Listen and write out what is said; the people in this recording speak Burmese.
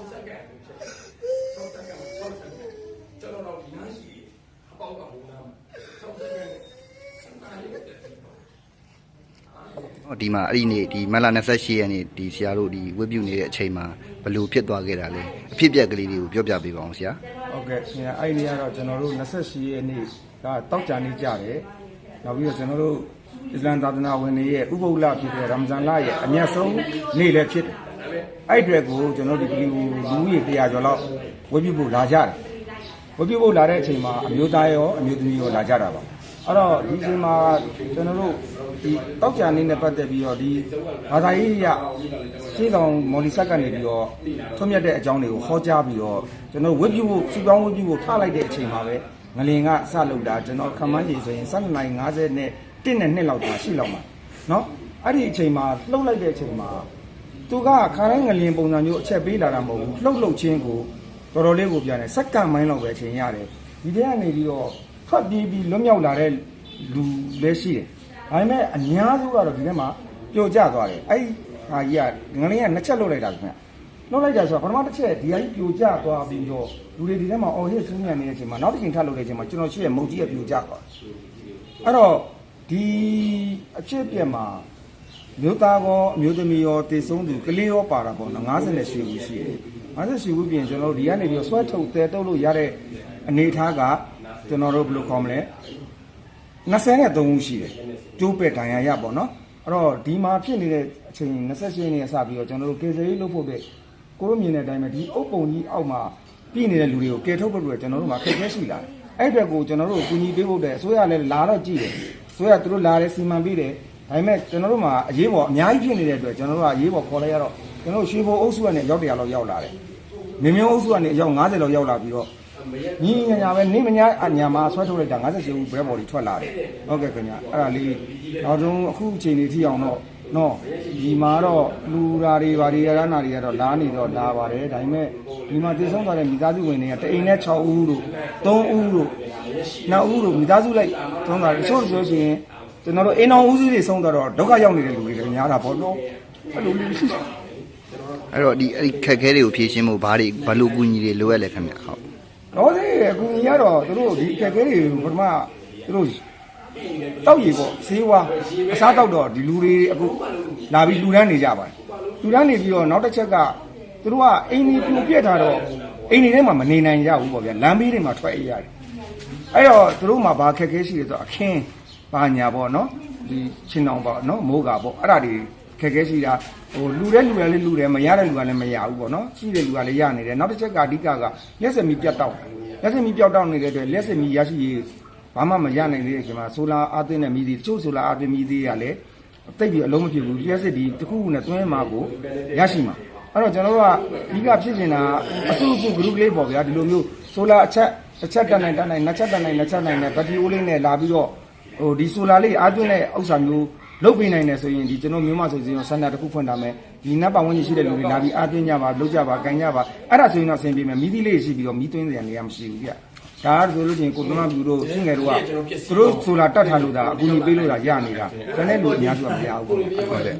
60စက္ကန့်ဖြစ်တယ်60စက္ကန့်60စက္ကန့်ကျွန်တော်တို့ဒီနားရှိအပေါက်ကဟိုနား60စက္ကန့်စံပါလေးတက်ပြီးပါဟောဒီမှာအဲ့ဒီနေ့ဒီမလ28ရက်နေ့ဒီဆရာတို့ဒီဝတ်ပြုနေတဲ့အချိန်မှာဘလို့ဖြစ်သွားခဲ့တာလဲအဖြစ်အပျက်ကလေးတွေကိုပြောပြပေးပါအောင်ဆရာဟုတ်ကဲ့ဆရာအဲ့ဒီနေ့ကတော့ကျွန်တော်တို့28ရက်နေ့ကတောက်ကြနေကြတယ်နောက်ပြီးတော့ကျွန်တော်တို့အစ္စလမ်သာသနာဝင်တွေရဲ့ဥပုပ်လဖြစ်တဲ့ရမဇန်လရဲ့အမျက်ဆုံးနေ့လည်းဖြစ်တယ် အဲ့ဒီအတွက်ကိုကျွန်တော်တို့ဒီကလေးကိုလူဦးရေ100ကျော်လောက်ဝတ်ပြုဖို့လာကြတယ်ဝတ်ပြုဖို့လာတဲ့အချိန်မှာအမျိုးသားရောအမျိုးသမီးရောလာကြတာပါအဲ့တော့ဒီအချိန်မှာကျွန်တော်တို့ဒီတောက်ကြနေနဲ့ပတ်သက်ပြီးတော့ဒီဘာသာရေးရရှင်းဆောင်မော်လီဆက်ကနေပြီးတော့ထွတ်မြတ်တဲ့အကြောင်းတွေကိုဟောကြားပြီးတော့ကျွန်တော်ဝတ်ပြုဖို့စုပေါင်းဝတ်ပြုဖို့ထားလိုက်တဲ့အချိန်မှာပဲငလင်ကစလုပ်တာကျွန်တော်ခံမှန်းကြည့်ဆိုရင်7နိုင်50နဲ့1နဲ့2လောက်သာရှိလောက်မှာเนาะအဲ့ဒီအချိန်မှာလှုပ်လိုက်တဲ့အချိန်မှာ သူကခါတိုင်းငလျင်ပုံစံမျိုးအချက်ပေးလာတာမဟုတ်ဘူးလှုပ်လှုပ်ချင်းကိုတော်တော်လေးကိုပြန်တယ်စက္ကန့်မိုင်းလောက်ပဲအချိန်ရတယ်ဒီထဲကနေပြီးတော့ထွက်ပြေးပြီးလွတ်မြောက်လာတဲ့လူလည်းရှိတယ်ဒါပေမဲ့အများစုကတော့ဒီထဲမှာပျော်ကျသွားတယ်အဲ့ဒီဟာကြီးကငလျင်ကနှစ်ချက်လှုပ်လိုက်တာခင်ဗျလှုပ်လိုက်တာဆိုတော့ပထမတစ်ချက်ဒီဟာကြီးပြိုကျသွားပြီးတော့လူတွေဒီထဲမှာအော်ဟစ်ဆူးညံနေတဲ့အချိန်မှာနောက်တစ်ချိန်ထပ်လှုပ်တဲ့အချိန်မှာကျွန်တော်ရှိရဲ့မုတ်ကြီးကပြိုကျသွားအဲ့တော့ဒီအဖြစ်အပျက်မှာ မြို့သားကောအမျိုးသမီးရောတည်ဆုံးသူကလေးရောပါတာပေါ့နော်58ရှိဘူးရှိတယ်58ဘူးပြင်ကျွန်တော်တို့ဒီကနေပြီးတော့ဆွဲထုတ်တဲတုပ်လို့ရတဲ့အနေအထားကကျွန်တော်တို့ဘယ်လိုခေါ်မလဲ23ဦးရှိတယ်ကျိုးပက်ဒဏ်ရာရပေါ့နော်အဲ့တော့ဒီမှာဖြစ်နေတဲ့အချိန်28ရက်နေ့ကစပြီးတော့ကျွန်တော်တို့ကေစရေးလုပ်ဖို့တဲ့ကိုလိုမြင်တဲ့အတိုင်းပဲဒီအုပ်ပုံကြီးအောက်မှာပြည်နေတဲ့လူတွေကိုကယ်ထုတ်ဖို့အတွက်ကျွန်တော်တို့မှာခက်ခဲရှိလာတယ်အဲ့အတွက်ကိုကျွန်တော်တို့ကူညီပေးဖို့တဲ့အစိုးရလည်းလာတော့ကြည့်တယ်အစိုးရသူတို့လာတယ်စီမံပေးတယ် ဒါပေမဲ့ကျွန်တော်တို့မှာအရေးပေါ်အများကြီးဖြစ်နေတဲ့အတွက်ကျွန်တော်တို့ကအရေးပေါ်ခေါ်လိုက်ရတော့ကျွန်တော်တို့ရွှေဘုံအုပ်စုကနေရောက်တရာလောက်ရောက်လာတယ်။မြင်းမြုံအုပ်စုကနေအယောက်90လောက်ရောက်လာပြီးတော့ညီညီညာညာပဲနေမညာအညာမှာဆွဲထုတ်လိုက်တာ58ဦးဘဲဘော်တွေထွက်လာတယ်။ဟုတ်ကဲ့ခင်ဗျ။အဲ့ဒါလေးနောက်ဆုံးအခုအချိန်လေးထိအောင်တော့နော်ဒီမှာတော့လူရာတွေဘာတွေရနာတွေကတော့လာနေတော့လာပါတယ်ဒါပေမဲ့ဒီမှာတည်ဆုံးသွားတဲ့မိသားစုဝင်တွေကတအိမ်နဲ့6ဦးလို့3ဦးလို့2ဦးလို့မိသားစုလိုက်သုံးတာတချို့ဆိုရှင် ကျွန်တော်တို့အိမ်အောင်ဦးစီးတွေဆုံးတော့ဒုက္ခရောက်နေတဲ့လူတွေလည်းများတာပေါ့နော်အဲ့လိုလူရှိတယ်အဲ့တော့ဒီအဲ့ဒီခက်ခဲတွေကိုဖြေရှင်းဖို့ဘာတွေဘယ်လိုကူညီတွေလိုရလဲခင်ဗျဟုတ်တော့ဒီအကူကြီးကတော့သူတို့ဒီအခက်အခဲတွေပထမသူတို့တောက်ရည်ပေါ့ဈေးဝါအစားတောက်တော့ဒီလူတွေအခုလာပြီးလူတန်းနေကြပါတယ်လူတန်းနေပြီးတော့နောက်တစ်ချက်ကသူတို့ကအိမ်ကြီးပြိုပြက်ထားတော့အိမ်ကြီးထဲမှာမနေနိုင်ကြဘူးပေါ့ဗျာလမ်းဘေးတွေမှာထွက်အေးရတယ်အဲ့တော့သူတို့မှာဘာအခက်အခဲရှိလဲဆိုတော့အခင်း ဘာညာပေါ့နော်ဒီချင်းအောင်ပေါ့နော်မိုးကပေါ့အဲ့ဒါတွေခက်ခဲရှိတာဟိုလူတဲ့လူကလည်းလူတယ်မရတဲ့လူကလည်းမရဘူးပေါ့နော်ရှိတဲ့လူကလည်းရနေတယ်နောက်တစ်ချက်ကအဓိကကလက်စမီပြတ်တောက်တယ်လက်စမီပြောက်တောက်နေတဲ့အတွက်လက်စမီရရှိရေးဘာမှမရနိုင်သေးတဲ့အချိန်မှာဆိုလာအားသွင်းတဲ့မီးဒီတချို့ဆိုလာအားသွင်းမီးဒီကလည်းတိတ်ပြီးအလုံးမဖြစ်ဘူးလက်စစ်ဒီတစ်ခုခုနဲ့တွင်းမှာကိုရရှိမှာအဲ့တော့ကျွန်တော်တို့ကအဓိကဖြစ်နေတာအစုစု group လေးပေါ့ဗျာဒီလိုမျိုးဆိုလာအချက်တစ်ချက်တက်နိုင်တက်နိုင်နှစ်ချက်တက်နိုင်နှစ်ချက်နိုင်နဲ့ဘက်ထရီအိုးလေးနဲ့လာပြီးတော့ ဟိုဒီဆိုလာလေးအားသွင်းတဲ့ဥစ္စာမျိုးလုတ်ပေးနိုင်တယ်ဆိုရင်ဒီကျွန်တော်မျိုးမဆိုစီရောဆန္ဒတစ်ခုဖွင့်တာမယ်ဒီနတ်ပတ်ဝန်းကျင်ရှိတဲ့လူတွေလာပြီးအားသွင်းကြပါလုတ်ကြပါကန်ကြပါအဲ့ဒါဆိုရင်တော့အဆင်ပြေမယ်မီးသီးလေးရှိပြီးတော့မီးသွင်းစရာနေရာမရှိဘူးဗျဒါကဆိုလို့ချင်းကိုသွန်းမပြူတို့စင်ငယ်တို့ကသူတို့ဆိုလာတတ်ထားလို့ဒါအကူကြီးပေးလို့ဒါရနေတာဒါနဲ့လူအများစုကမရဘူးပေါ့ဟုတ်တယ်